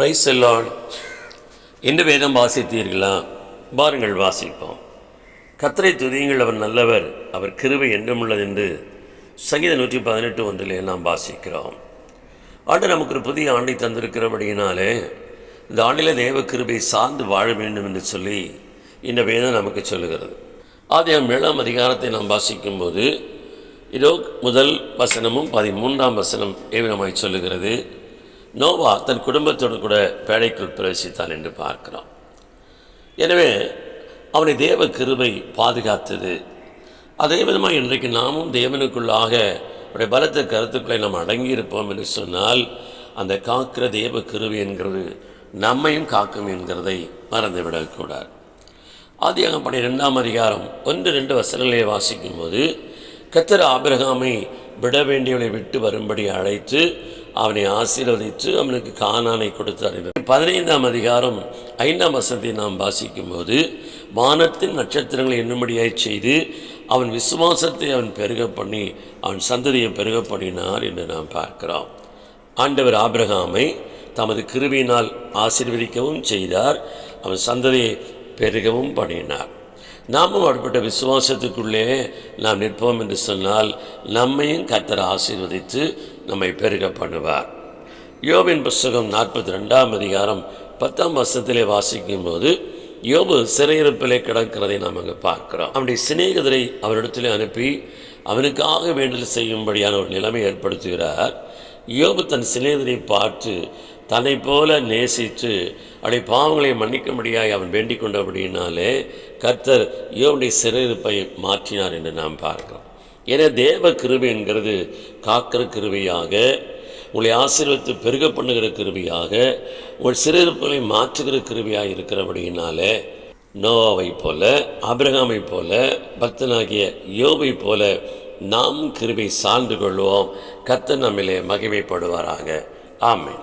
Price எல்லாம் என்ன வேதம் வாசித்தீர்களா? பாருங்கள் வாசிப்போம். கத்தரை துதியுங்கள் அவர் நல்லவர். அவர் கிருவை என்றுமுள்ளது என்று சங்கீத நூற்றி பதினெட்டு ஒன்றிலே நாம் வாசிக்கிறோம். ஆண்டு நமக்கு ஒரு புதிய ஆண்டை தந்திருக்கிறபடியினாலே இந்த ஆண்டில் தேவ கிருபை சார்ந்து வாழ வேண்டும் என்று சொல்லி இந்த வேதம் நமக்கு சொல்லுகிறது. ஆதியம் ஏழாம் அதிகாரத்தை நாம் வாசிக்கும்போது இதோ முதல் வசனமும் பதிமூன்றாம் வசனம் ஏவிதமாய் சொல்லுகிறது. நோவா தன் குடும்பத்தோடு கூட பேழைக்குள் பிரவேசித்தான் என்று பார்க்கிறோம். எனவே அவனை தேவ கிருபை பாதுகாத்தது. அதே விதமாக இன்றைக்கு நாமும் தேவனுக்குள்ளாக அவருடைய பலத்த கருத்துக்களை நாம் அடங்கியிருப்போம் என்று சொன்னால் அந்த காக்கிற தேவ கிருபை என்கிறது நம்மையும் காக்கும் என்கிறதை மறந்துவிடக்கூடாது ஆதியாக பன்னிரெண்டாம் அதிகாரம் ஒன்று ரெண்டு வசனங்களை வாசிக்கும்போது கத்தர் ஆபிரகாமை விட வேண்டியவனை விட்டு வரும்படி அழைத்து அவனை ஆசீர்வதித்து அவனுக்கு காணானை கொடுத்தார் என்று. பதினைந்தாம் அதிகாரம் ஐந்தாம் வசத்தை நாம் வாசிக்கும்போது வானத்தின் நட்சத்திரங்களை எண்ணும்படியாய் செய்து அவன் விசுவாசத்தை அவன் பெருக பண்ணி அவன் சந்ததியை பெருக பண்ணினார் என்று நாம் பார்க்கிறோம் ஆண்டவர் ஆபிரகாமை தமது கிருவியினால் ஆசீர்வதிக்கவும் செய்தார் அவன் சந்ததியை பெருகவும் பண்ணினார் நாமும் அப்படிப்பட்ட விசுவாசத்துக்குள்ளே நாம் நிற்போம் என்று சொன்னால் நம்மையும் கர்த்தர் ஆசீர்வதித்து நம்மை பெருக பண்ணுவார். யோபின் புஸ்தகம் நாற்பத்தி ரெண்டாம் அதிகாரம் பத்தாம் வருஷத்திலே வாசிக்கும் போது யோபு சிறையிருப்பிலே கிடக்கிறதை நாம் அங்கே பார்க்கிறோம். அவனுடைய சிநேகிதரை அவரிடத்திலே அனுப்பி அவனுக்காக வேண்டல் செய்யும்படியான ஒரு நிலைமை ஏற்படுத்துகிறார். யோபு தன் சிநேகிதரை பார்த்து தன்னை போல நேசித்து அவனுடைய பாவங்களை மன்னிக்கும்படியாக அவன் வேண்டிக் கொண்டபடியினாலே கர்த்தர் யோபுடைய சிறையிருப்பை மாற்றினார் என்று நாம் பார்க்கிறோம். ஏன்னா தேவ கிருபை என்கிறது காக்கிற கிருபையாக உங்களை ஆசீர்வத்து பெருக பண்ணுகிற கிருபியாக உங்கள் சிறையிருப்புகளை மாற்றுகிற கிருபியாக இருக்கிறபடியினாலே நோவாவை போல அபிரகாமை போல பக்தனாகிய யோவை போல நாம் கிருபை சார்ந்து கொள்வோம். கத்த நம்மிலே மகிமைப்படுவாராக. ஆமேன்.